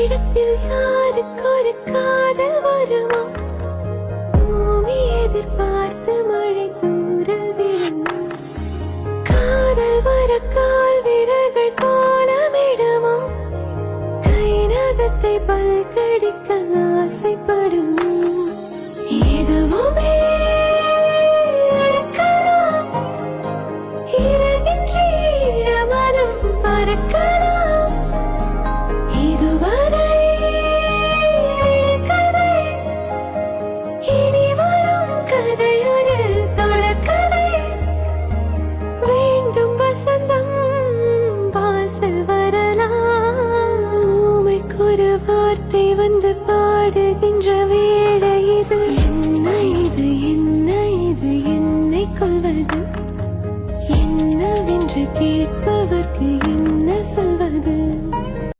இடத்தில் யாருக்கு ஒரு காதல் வருமா? பூமி எதிர்பார்த்து மழை தூர விழும் காதல் வர கால் விரல்கள் கோலமிடுமா? கை நகத்தை பல்கடிக்க ஆசைப்படும். எதுவுமே இறங்கின்ற பறக்கலாம். வார்த்தை வந்து பாடுகின்ற வேடை இது. என்ன இது என்ன இது என்னை கொள்வது என்னவென்று கேட்பது